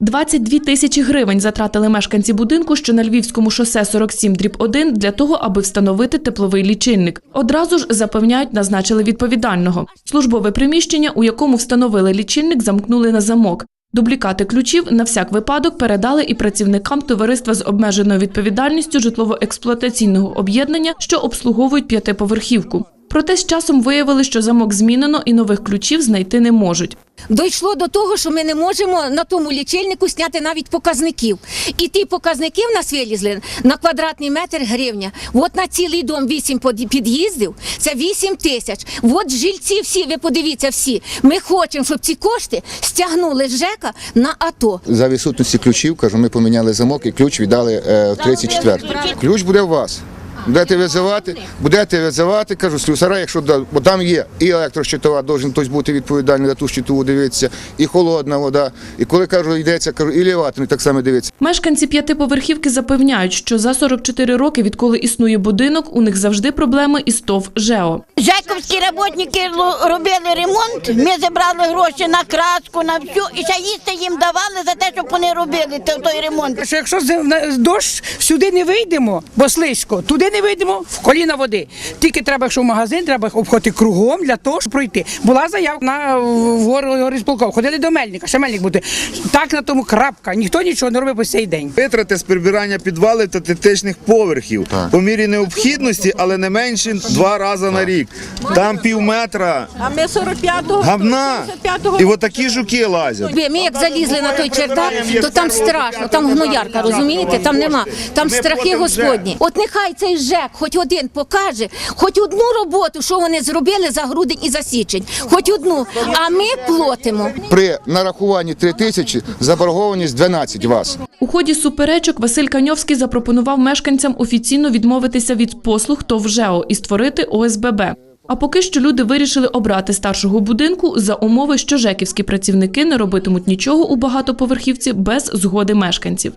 22 тисячі гривень затратили мешканці будинку, що на Львівському шосе 47 дріб 1 для того, аби встановити тепловий лічильник. Одразу ж запевняють, назначили відповідального. Службове приміщення, у якому встановили лічильник, замкнули на замок. Дублікати ключів на всяк випадок передали і працівникам товариства з обмеженою відповідальністю житлово-експлуатаційного об'єднання, що обслуговують п'ятиповерхівку. Проте з часом виявили, що замок змінено і нових ключів знайти не можуть. Дійшло до того, що ми не можемо на тому лічильнику зняти навіть показників. І ті показники в нас вилізли на квадратний метр гривня. От на цілий дом 8 под- під'їздів, це 8 тисяч. От жильці всі, ви подивіться всі. Ми хочемо, щоб ці кошти стягнули з ЖЕКа на АТО. За відсутності ключів, кажу, ми поміняли замок і ключ віддали е, в 34. Ключ буде у вас. Будете визивати, будете визивати, кажу, слюсара, якщо бо там є і електрощитова, должен хтось бути відповідальний за ту щитову дивитися, і холодна вода. І коли кажу, йдеться, кажу, і ліватний так само дивиться. Мешканці п'ятиповерхівки запевняють, що за 44 роки, відколи існує будинок, у них завжди проблеми із ТОВ ЖЕО. Жековські роботники робили ремонт. Ми зібрали гроші на краску, на всю, і ще їсти їм давали за те, щоб вони робили той ремонт. Що якщо дощ, сюди не вийдемо, бо слизько, туди не вийдемо, в коліна води. Тільки треба, якщо в магазин, треба обходити кругом для того, щоб пройти. Була заявка на горисполков. Ходили до мельника, ще мельник буде. Так на тому крапка. Ніхто нічого не робить по цей день. Витрати з прибирання підвалів та тетичних поверхів по мірі необхідності, але не менше два рази на рік. Там пів метра А ми 45-го. гавна. І отакі жуки лазять. Ми як залізли на той чердак, то там страшно, там гноярка, розумієте? Там нема. Там страхи Господні. От нехай цей ЖЕК хоч один покаже, хоч одну роботу, що вони зробили за грудень і за січень. Хоч одну. А ми платимо. При нарахуванні 3 тисячі заборгованість 12 вас. У ході суперечок Василь Каньовський запропонував мешканцям офіційно відмовитися від послуг ТОВ ЖЕО і створити ОСББ. А поки що люди вирішили обрати старшого будинку за умови, що жеківські працівники не робитимуть нічого у багатоповерхівці без згоди мешканців.